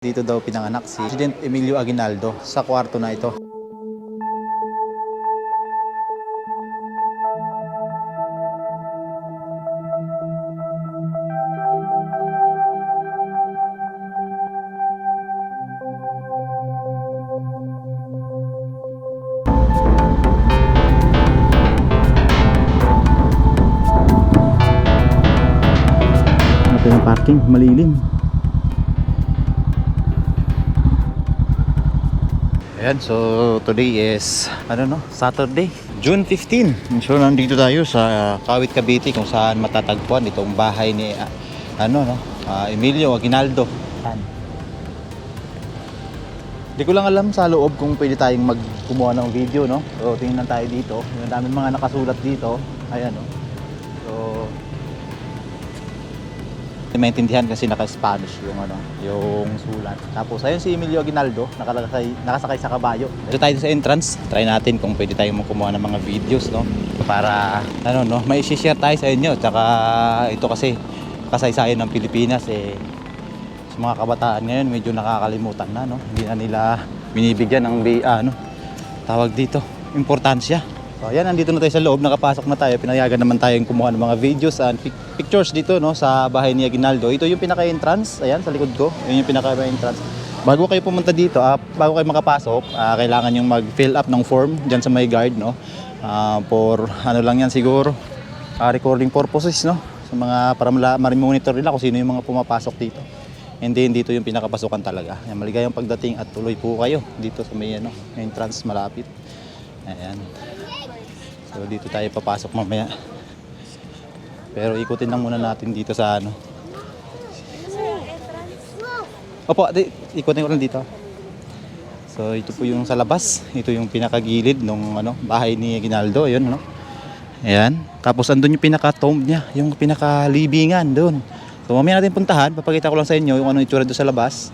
Dito daw pinanganak si President Emilio Aguinaldo sa kwarto na ito. Ayan, so today is, ano no, Saturday, June 15. So nandito tayo sa Kawit Cavite kung saan matatagpuan itong bahay ni, ah, ano no, ah, Emilio Aguinaldo. Hindi ko lang alam sa loob kung pwede tayong magkumuha ng video, no? So tingnan tayo dito. Yung daming mga nakasulat dito. Ayan, no? Maintindihan kasi naka-Spanish yung ano, yung sulat. Tapos ayun si Emilio Aguinaldo, nakalakay, nakasakay sa kabayo. Dito tayo sa entrance. Try natin kung pwede tayong kumuha ng mga videos, no? Para ano no, may share tayo sa inyo. Tsaka ito kasi kasaysayan ng Pilipinas eh sa mga kabataan ngayon medyo nakakalimutan na, no? Hindi na nila binibigyan ng ah, ano, tawag dito, importansya. So, ayan, nandito na tayo sa loob, nakapasok na tayo. Pinayagan naman tayong kumuha ng mga videos and pic- pictures dito no sa bahay ni Aguinaldo. Ito yung pinaka-entrance, ayan sa likod ko. Yun yung pinaka-entrance. Bago kayo pumunta dito, ah, bago kayo makapasok, ah, kailangan yung mag-fill up ng form diyan sa may guard, no? Ah, for ano lang yan siguro, ah, recording purposes, no? Sa mga para ma-monitor nila kung sino yung mga pumapasok dito. Hindi dito yung pinakapasukan talaga. Yan, maligayang pagdating at tuloy po kayo dito sa may ano, entrance malapit. Ayan. So dito tayo papasok mamaya. Pero ikutin lang muna natin dito sa ano. Opo, di, ikutin ko lang dito. So ito po yung sa labas. Ito yung pinakagilid ng ano, bahay ni Ginaldo. Ayun, no? Ayan. Tapos andun yung pinaka-tomb niya. Yung pinaka-libingan doon. So mamaya natin puntahan. Papakita ko lang sa inyo yung ano itsura doon sa labas.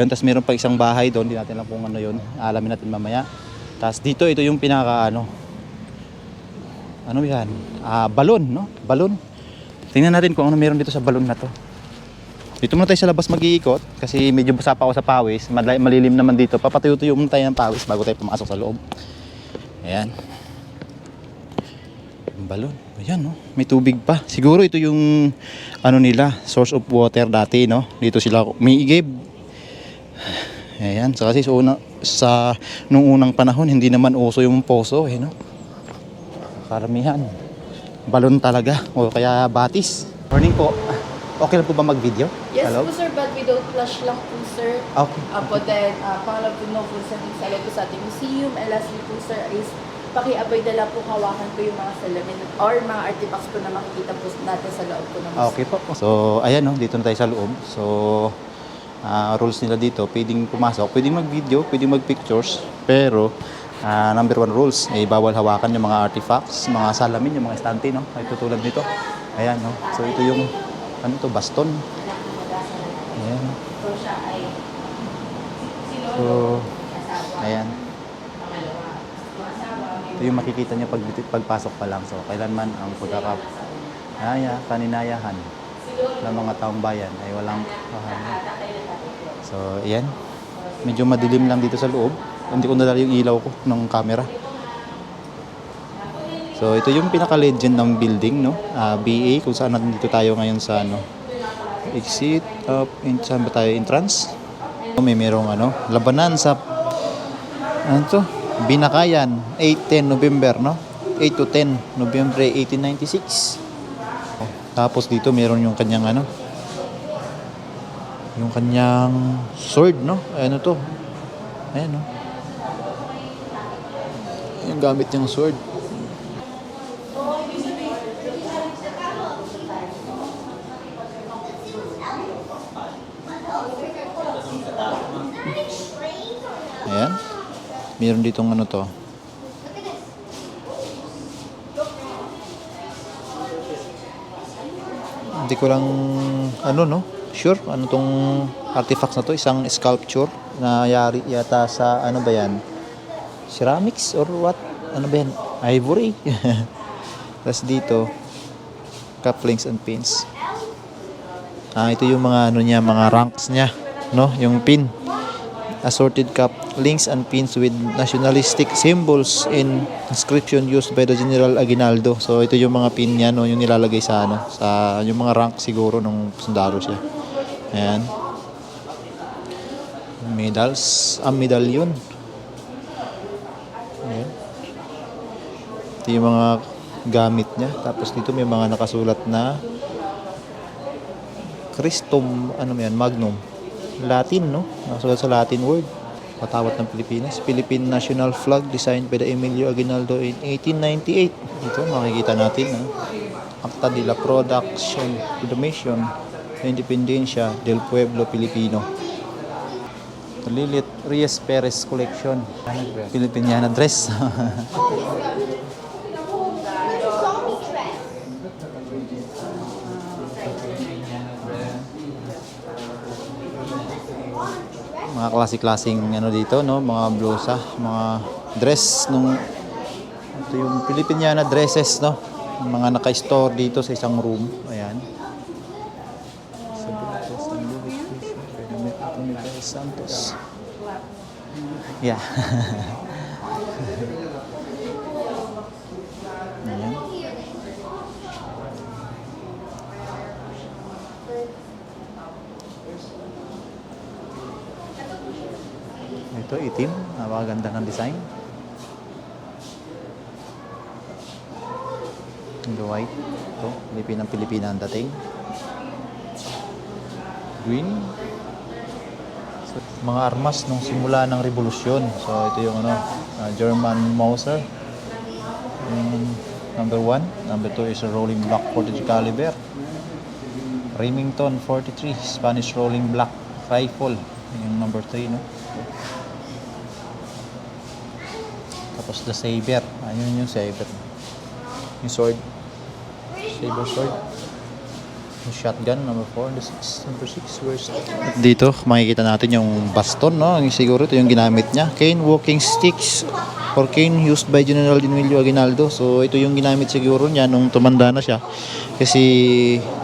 Yun, tapos meron pa isang bahay doon. Hindi natin lang kung ano yun. Alamin natin mamaya. Tapos dito, ito yung pinaka ano, ano yan? Ah, balon, no? Balon. Tingnan natin kung ano meron dito sa balon na to. Dito muna tayo sa labas mag-iikot kasi medyo basa pa ako sa pawis. Malilim naman dito. Papatuyo-tuyo muna tayo ng pawis bago tayo pumasok sa loob. Ayan. Yung balon. Ayan, no? May tubig pa. Siguro ito yung ano nila, source of water dati, no? Dito sila umiigib. Ayan. So kasi sa, una, sa nung unang panahon, hindi naman uso yung poso, eh, no? Karamihan. Balon talaga. O kaya batis. Morning po. Okay lang po ba mag-video? Yes Hello? po sir, but without flash lang po sir. Okay. Apo then, uh, pangalaw po no po sa inside po sa ating museum. And lastly po sir is paki-abay na lang po hawakan po yung mga salamin or mga artifacts po na makikita po natin sa loob po ng museum. Okay po. So, ayan no, dito na tayo sa loob. So, ah, rules nila dito, pwedeng pumasok, pwedeng mag-video, pwedeng mag-pictures, pero ah, number one rules, ay bawal hawakan yung mga artifacts, mga salamin, yung mga estante, no? Ay tutulad nito. Ayan, no? So, ito yung, ano to, baston. Ayan. So ayan. Ito yung makikita niya pag, pagpasok pa lang. So, kailanman ang pagkaka naya, kaninayahan ng mga taong bayan ay walang kahanan. So, ayan. Medyo madilim lang dito sa loob. Hindi ko nadala yung ilaw ko ng camera. So, ito yung pinaka-legend ng building, no? Ah, BA, kung saan nandito tayo ngayon sa, ano, exit, up, in, saan ba tayo, entrance? May merong, ano, labanan sa, ano to? Binakayan, 8-10 November, no? 8 to 10 November 1896. Tapos dito meron yung kanyang ano, yung kanyang sword, no? Ano to? Ayan, no? Yung gamit niyang sword. Ayan. Meron ditong ano to. Hindi ko lang ano no, sure ano tong artifacts na to, isang sculpture na yari yata sa ano ba yan? Ceramics or what? Ano ba yan? Ivory. Tapos dito cufflinks and pins. Ah, ito yung mga ano niya, mga ranks niya. no? Yung pin. Assorted cup links and pins with nationalistic symbols in inscription used by the General Aguinaldo. So ito yung mga pin niya no, yung nilalagay sa ano, sa yung mga rank siguro nung sundalo siya. Ayan. Medals, ang medalyon. Ito yung mga gamit niya. Tapos dito may mga nakasulat na Christum, ano yan, Magnum. Latin, no? Nakasulat sa Latin word. Patawat ng Pilipinas. Philippine National Flag designed by the Emilio Aguinaldo in 1898. Ito, makikita natin, no? Acta de la Production, Proclamation, Independencia del Pueblo Filipino. Lilit Reyes Perez Collection. Filipiniana dress. mga klase-klaseng ano dito, no? Mga blusa, mga dress nung ito yung Filipiniana dresses, no? Mga naka-store dito sa isang room. Ayan. Santos. Yeah. Ito, itim. Napakaganda ng design. The white. Ito, Pilipinang Pilipina ang dating. Green. So, mga armas nung simula ng revolusyon. So, ito yung ano, uh, German Mauser. Yung number one. Number two is a rolling block 40 caliber. Remington 43, Spanish rolling block rifle. Yung number 3, no? Tapos the saber. Ayun yung saber. Yung sword. Saber sword. Yung shotgun, number 4. The six, number 6. Where's Dito, makikita natin yung baston, no? Siguro ito yung ginamit niya. Cane walking sticks or cane used by General Emilio Aguinaldo. So, ito yung ginamit siguro niya nung tumanda na siya. Kasi,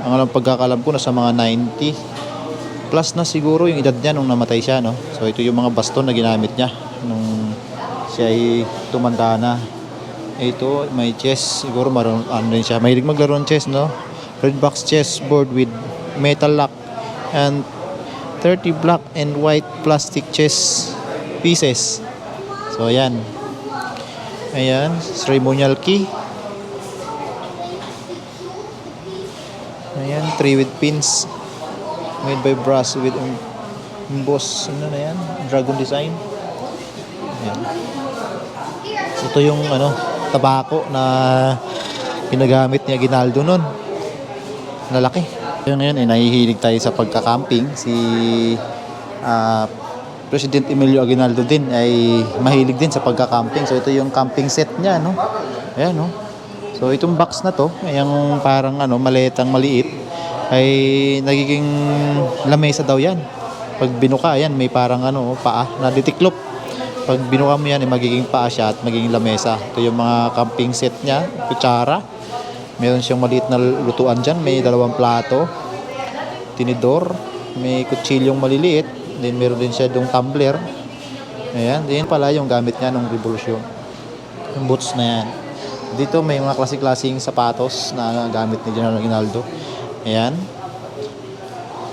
ang alam pagkakalam ko, nasa mga 90 plus na siguro yung edad niya nung namatay siya, no? So, ito yung mga baston na ginamit niya nung siya ay tumanda na. Ito, may chess. Siguro maroon, ano din siya. Mahilig maglaro ng chess, no? Red box chess board with metal lock and 30 black and white plastic chess pieces. So, ayan. Ayan, ceremonial key. Ayan, three with pins made by brass with em- emboss, ano na yan? Dragon design. Ayan. Ito yung ano, tabako na ginagamit ni Aguinaldo nun. Lalaki. Yun ngayon, eh, nahihilig tayo sa pagka-camping. Si ah, President Emilio Aguinaldo din ay mahilig din sa pagka-camping. So ito yung camping set niya, no? Ayan, no? So itong box na to, yung parang ano, maliitang maliit, ay nagiging lamesa daw yan. Pag binuka, yan, may parang ano, paa na ditiklop. Pag binuka mo yan, ay magiging paa siya at magiging lamesa. Ito yung mga camping set niya, kutsara. Meron siyang maliit na lutuan dyan. May dalawang plato, tinidor, may kutsilyong maliliit. Then meron din siya dong tumbler. Ayan, din pala yung gamit niya nung revolusyon. Yung boots na yan. Dito may mga klase-klaseng sapatos na gamit ni General Aguinaldo. Ayan.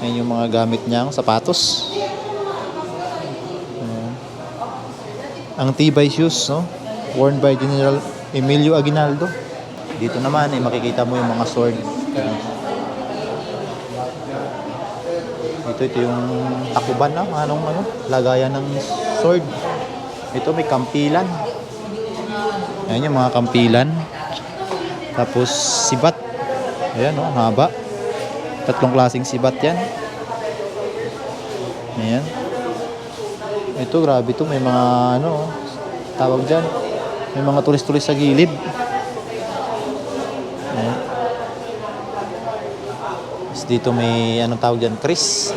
Ayan yung mga gamit niyang sapatos. Ang tibay shoes, no? Worn by General Emilio Aguinaldo. Dito naman, eh, makikita mo yung mga sword. Dito, ito yung takuban na, anong ano, lagayan ng sword. Ito may kampilan. Ayan yung mga kampilan. Tapos sibat. Ayan oh, haba. Tatlong klaseng sibat yan. Ayan. Ito, grabe to. May mga ano, tawag dyan. May mga tulis-tulis sa gilid. Ayan. Tapos dito may anong tawag dyan, Chris.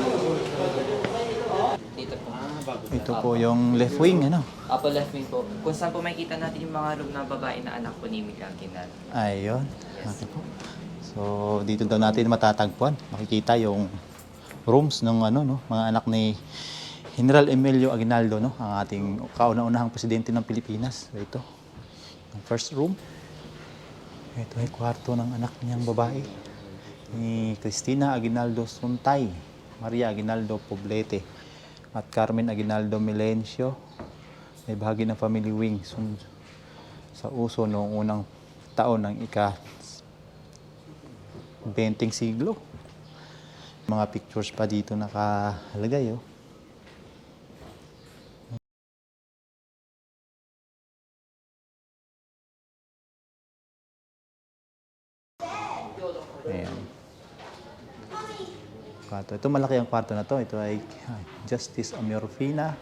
Ito po yung left wing, ano. Apo left wing po. Kung saan po makikita natin yung mga room na babae na anak po ni Miguel Aguinaldo. Ayun. Okay po. So, dito daw natin matatagpuan. Makikita yung rooms ng ano no, mga anak ni General Emilio Aguinaldo no, ang ating kauna-unahang presidente ng Pilipinas. Ito. Yung first room. Ito ay kwarto ng anak niyang babae ni Cristina Aguinaldo Suntay, Maria Aguinaldo Poblete, at Carmen Aguinaldo Milencio. May bahagi ng family wing sun- sa uso noong unang taon ng ika 20 siglo. Mga pictures pa dito nakalagay. Oh. Kwarto. Ito malaki ang kwarto na to. Ito ay Justice Amorfina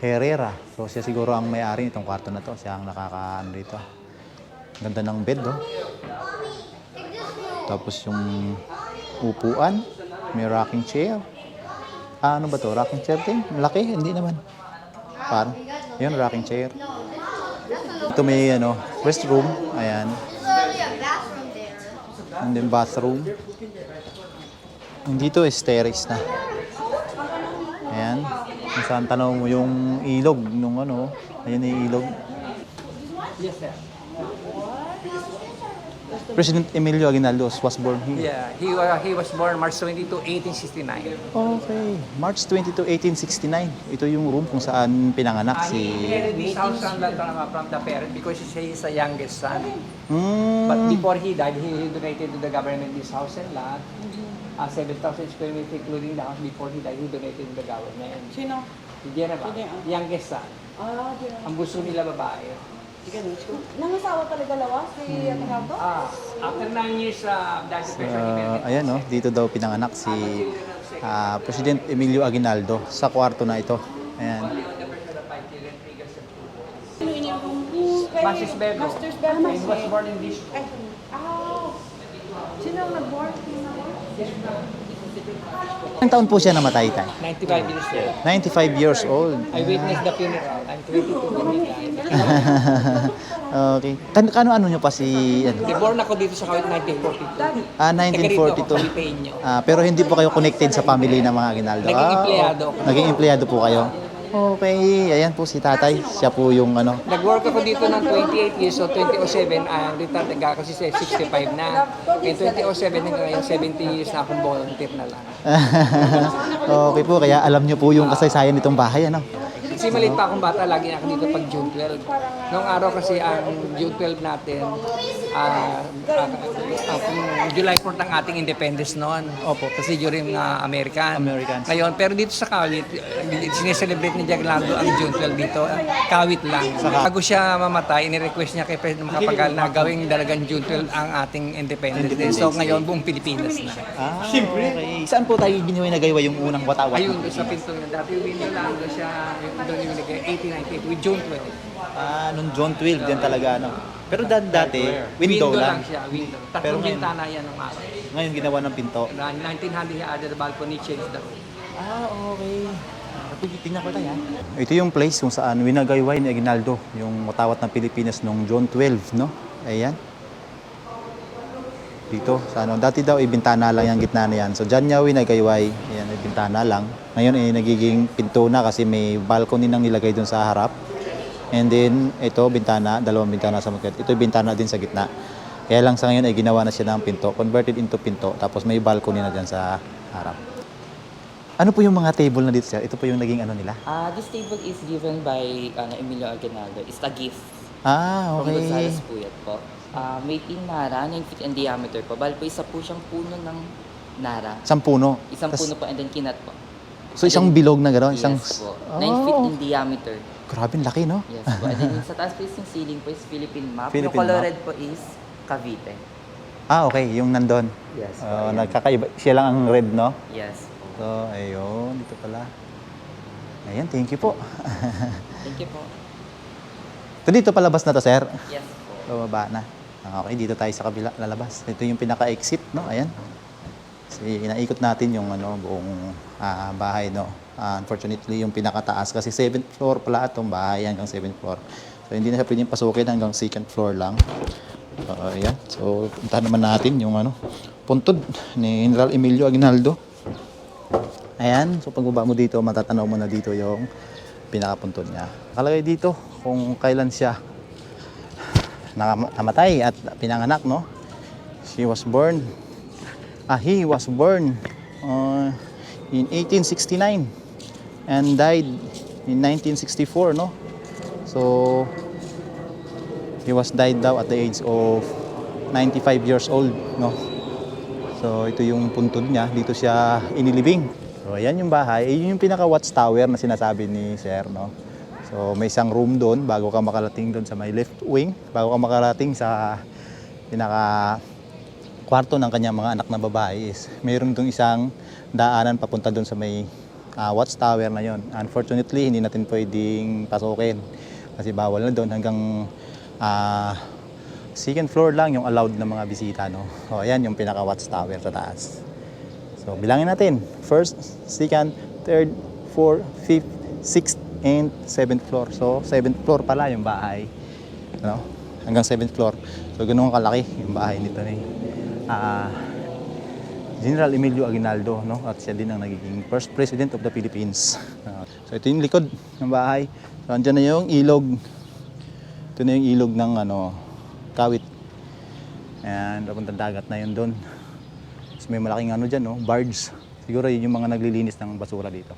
Herrera. So siya siguro ang may-ari nitong kwarto na to. Siya ang nakakaano dito. Ganda ng bed, oh. Tapos yung upuan, may rocking chair. Ah, ano ba to? Rocking chair din? Malaki? Hindi naman. Parang, yun, rocking chair. Ito may, ano, restroom. Ayan. And then bathroom. Yung dito is terrace na. Ayan. Kung saan tanaw mo yung ilog nung ano. Ayan yung ilog. President Emilio Aguinaldo was born here. Yeah, he, wa- he was born March 22, 1869. Okay. March 22, 1869. Ito yung room kung saan pinanganak Uh, he si... inherited this house from the, from the parent because he is the youngest son. Hmm. But before he died, he donated to the government this house and lot. Uh, 7,000 square meters including the house. Before he died, he donated to the government. Sino? Si Geneva, youngest son. Ah, di na. Ang buso nila babae. Nangasawa talaga dalawa si Aguinaldo? Ah, after 9 years uh, dahil sa pressure, he Uh, ayan no, dito daw pinanganak si ah, President Emilio Aguinaldo sa kwarto na ito. Ayan. Ano Master's bedroom. Master's bedroom. he was born in this ah. Sino ang nag-born? Ilang taon po siya namatay tayo? 95 years old. 95 years old. I witnessed the funeral. I'm 22 when he died. okay. Kan kano ano nyo pa si ano? Born ako dito sa Kawit 1942. Ah, Taga rito ako, 1942. Filipenyo. Ah, pero hindi po kayo connected sa family ng mga Aguinaldo. Naging Ah, empleyado ako. Naging empleyado po kayo. Okay, ayan po si tatay. Siya po yung ano. Nag-work ako dito ng 28 years, so 2007, ang retired nag kasi sa 65 na. In 2007 hanggang ngayon, 70 years na akong volunteer na lang. okay po, kaya alam nyo po yung kasaysayan nitong bahay, ano? Kasi maliit pa akong bata, lagi ako dito pag June 12. Noong araw kasi ang June 12 natin, ah ah, ah, July 4 ang ating independence noon. Opo. Kasi during ah, American. Americans. Ngayon, pero dito sa Kawit, uh, sineselebrate ni Jaglando ang June 12 dito. Kawit lang. Bago siya mamatay, ini-request niya kay President Makapagal na gawing dalagang June 12 ang ating Independence Day. So ngayon, buong Pilipinas na. Ah, okay. Saan po tayo ginawa nagaywa yung unang watawat? Ayun, doon sa pinto na dati, window lang doon siya, yung doon yung nilagay, 1898, with June 12. Ah, nung John 12, yan talaga, ano? Pero da- dati, window, lang. siya, window. Pero Tatlong ngayon- bintana yan ng araw. Ngayon ginawa ng pinto. Na 1900 he added balcony, changed the room. Ah, okay. Tingnan ko tayo. Ito yung place kung saan winagayway ni Aguinaldo, yung matawat ng Pilipinas noong John 12, no? Ayan. Dito, sa ano. Dati daw, ibintana lang yung gitna na yan. So, dyan niya winagayway. Ayan, ibintana lang. Ngayon, eh, nagiging pinto na kasi may balcony nang nilagay dun sa harap. And then, ito, bintana, dalawang bintana sa magkat. Ito, bintana din sa gitna. Kaya lang sa ngayon ay ginawa na siya ng pinto, converted into pinto, tapos may balcony na dyan sa harap. Ano po yung mga table na dito, sir? Ito po yung naging ano nila? Ah, this table is given by ano, Emilio Aguinaldo. It's a gift Ah, from okay. Gonzales Puyat po. Ah, made in Nara, 9 feet in diameter po. Bali po, isa po siyang puno ng Nara. Isang puno. Isang Tas- puno po and then kinat po. So, isang bilog na gano'n? Isang... Yes po. 9 feet in diameter. Grabe, laki, no? Yes po. And then yung sa taas po yung ceiling po is Philippine map. Philippine yung color map. red po is Cavite. Ah, okay. Yung nandun. Yes po. Oh, ayan. nagkakaiba. Siya lang ang red, no? Yes po. So, ayun. Dito pala. Ayan, thank you po. Thank you po. Ito dito palabas na to, sir. Yes po. Bababa na. Ah, Okay, dito tayo sa kabila, lalabas. Ito yung pinaka-exit, no? Ayan. Kasi inaikot natin yung ano, buong ah, bahay, no? Ah, unfortunately, yung pinakataas kasi 7th floor pala itong bahay hanggang 7th floor. So, hindi na siya pwedeng pasukin hanggang 2nd floor lang. So, ayan. So, puntahan naman natin yung ano, puntod ni General Emilio Aguinaldo. Ayan, so pagbaba mo dito, matatanaw mo na dito yung pinakapuntod niya. Nakalagay dito kung kailan siya namatay at pinanganak, no? She was born, ah, he was born uh, in 1869 and died in 1964, no? So, he was died daw at the age of 95 years old, no? So, ito yung puntod niya. Dito siya inilibing. So, ayan yung bahay. Yun yung pinaka watchtower na sinasabi ni Sir, no? So, may isang room doon bago ka makarating doon sa may left wing. Bago ka makarating sa pinaka kwarto ng kanyang mga anak na babae is mayroon doon isang daanan papunta doon sa may ah, watchtower na yon. Unfortunately, hindi natin pwedeng pasukin kasi bawal na doon hanggang ah, second floor lang yung allowed na mga bisita. No? So, ayan yung pinaka watchtower sa taas. So, bilangin natin. First, second, third, fourth, fifth, sixth, and seventh floor. So, seventh floor pala yung bahay. Ano? Hanggang seventh floor. So, ganun kalaki yung bahay nito ni ah, General Emilio Aguinaldo. No? At siya din ang nagiging first president of the Philippines. Ah, so, ito yung likod ng bahay. So, andyan na yung ilog. Ito na yung ilog ng ano, kawit. And papuntang dagat na yun doon. Tapos may malaking ano dyan, no? barge. Siguro yun yung mga naglilinis ng basura dito.